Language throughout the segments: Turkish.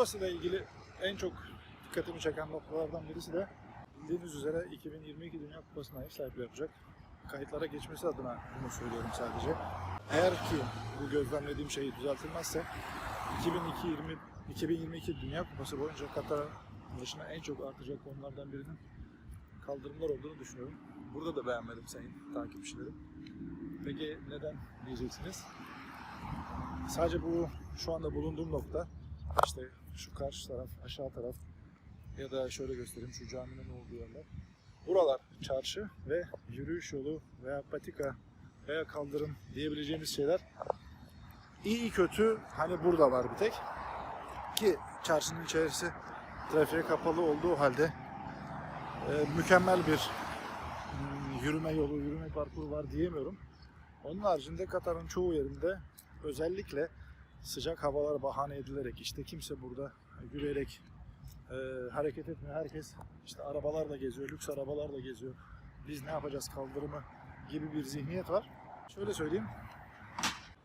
Burası ile ilgili en çok dikkatimi çeken noktalardan birisi de bildiğiniz üzere 2022 Dünya Kupası'na ev sahipliği yapacak. Kayıtlara geçmesi adına bunu söylüyorum sadece. Eğer ki bu gözlemlediğim şey düzeltilmezse 2002 20 2022 Dünya Kupası boyunca Katar başına en çok artacak konulardan birinin kaldırımlar olduğunu düşünüyorum. Burada da beğenmedim sayın takipçilerim. Peki neden diyeceksiniz? Sadece bu şu anda bulunduğum nokta işte şu karşı taraf, aşağı taraf ya da şöyle göstereyim şu caminin olduğu yerler. Buralar çarşı ve yürüyüş yolu veya patika veya kaldırım diyebileceğimiz şeyler iyi kötü hani burada var bir tek. Ki çarşının içerisi trafiğe kapalı olduğu halde e, mükemmel bir mm, yürüme yolu, yürüme parkuru var diyemiyorum. Onun haricinde Katar'ın çoğu yerinde özellikle sıcak havalar bahane edilerek işte kimse burada yürüyerek e, hareket etmiyor. Herkes işte arabalarla geziyor, lüks arabalarla geziyor. Biz ne yapacağız kaldırımı gibi bir zihniyet var. Şöyle söyleyeyim.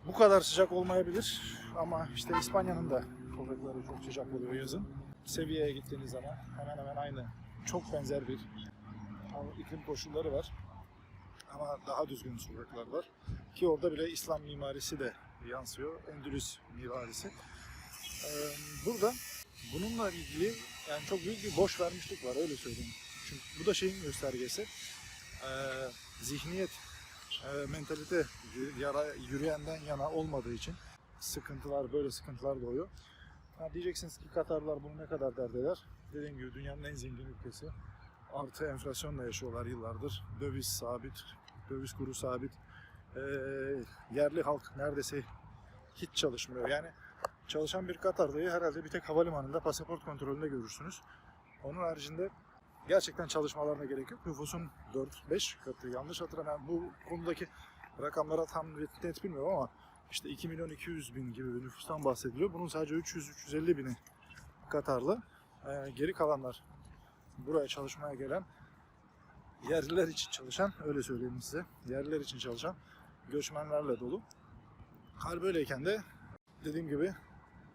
Bu kadar sıcak olmayabilir ama işte İspanya'nın da sokakları çok sıcak oluyor yazın. Seviyeye gittiğiniz zaman hemen hemen aynı, çok benzer bir iklim koşulları var. Ama daha düzgün sokaklar var. Ki orada bile İslam mimarisi de yansıyor. Endülüs mimarisi. Ee, burada bununla ilgili yani çok büyük bir boş vermişlik var öyle söyleyeyim. Çünkü bu da şeyin göstergesi. Ee, zihniyet, e, mentalite yara, yürüyenden yana olmadığı için sıkıntılar, böyle sıkıntılar doğuyor. Ha, diyeceksiniz ki Katarlar bunu ne kadar dert eder? Dediğim gibi dünyanın en zengin ülkesi. Artı enflasyonla yaşıyorlar yıllardır. Döviz sabit, döviz kuru sabit. Ee, yerli halk neredeyse hiç çalışmıyor. Yani çalışan bir Katar'dayı herhalde bir tek havalimanında pasaport kontrolünde görürsünüz. Onun haricinde gerçekten çalışmalarına gerek yok. Nüfusun 4-5 katı yanlış hatırlamıyorum. Bu konudaki rakamlara tam net bilmiyorum ama işte 2 milyon 200 bin gibi bir nüfustan bahsediliyor. Bunun sadece 300-350 bini Katarlı. Ee, geri kalanlar buraya çalışmaya gelen yerliler için çalışan, öyle söyleyeyim size, yerliler için çalışan göçmenlerle dolu. Hal böyleyken de dediğim gibi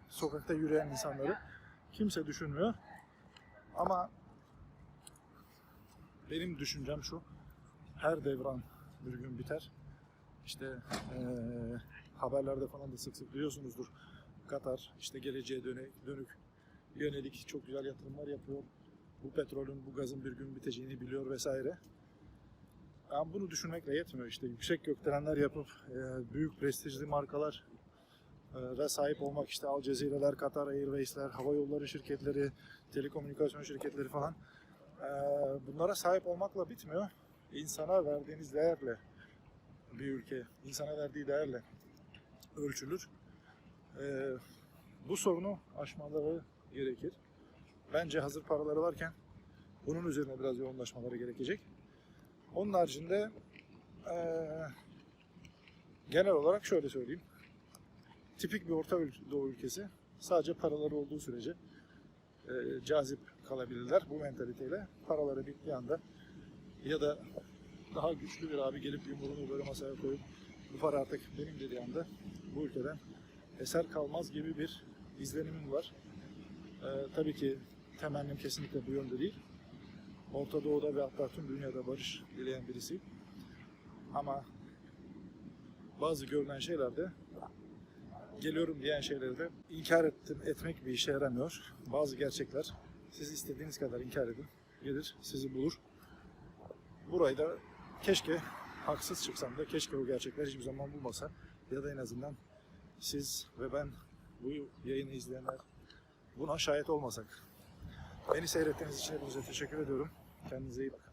sokakta yürüyen insanları kimse düşünmüyor. Ama benim düşüncem şu, her devran bir gün biter. İşte eee, haberlerde falan da sık sık duyuyorsunuzdur. Katar işte geleceğe dönük, dönük yönelik çok güzel yatırımlar yapıyor. Bu petrolün, bu gazın bir gün biteceğini biliyor vesaire. Yani bunu düşünmekle yetmiyor işte. Yüksek gökdelenler yapıp e, büyük prestijli markalar e, sahip olmak işte Al Cezire'ler, Qatar Airways'ler, hava yolları şirketleri, telekomünikasyon şirketleri falan. E, bunlara sahip olmakla bitmiyor. İnsana verdiğiniz değerle bir ülke, insana verdiği değerle ölçülür. E, bu sorunu aşmaları gerekir. Bence hazır paraları varken bunun üzerine biraz yoğunlaşmaları gerekecek. Onun haricinde eee, genel olarak şöyle söyleyeyim. Tipik bir Orta Doğu ülkesi. Sadece paraları olduğu sürece eee, cazip kalabilirler bu mentaliteyle. Paraları bittiği anda ya da daha güçlü bir abi gelip yumruğunu böyle masaya koyup bu para artık benim dediği anda bu ülkeden eser kalmaz gibi bir izlenimim var. Eee, tabii ki temennim kesinlikle bu yönde değil. Orta Doğu'da ve hatta tüm dünyada barış dileyen birisiyim. Ama bazı görülen şeylerde geliyorum diyen şeyleri de inkar ettim, etmek bir işe yaramıyor. Bazı gerçekler siz istediğiniz kadar inkar edin. Gelir sizi bulur. Burayı da keşke haksız çıksam da keşke o gerçekler hiçbir zaman bulmasa. Ya da en azından siz ve ben bu yayını izleyenler buna şahit olmasak. Beni seyrettiğiniz için hepinize teşekkür ediyorum. Ten.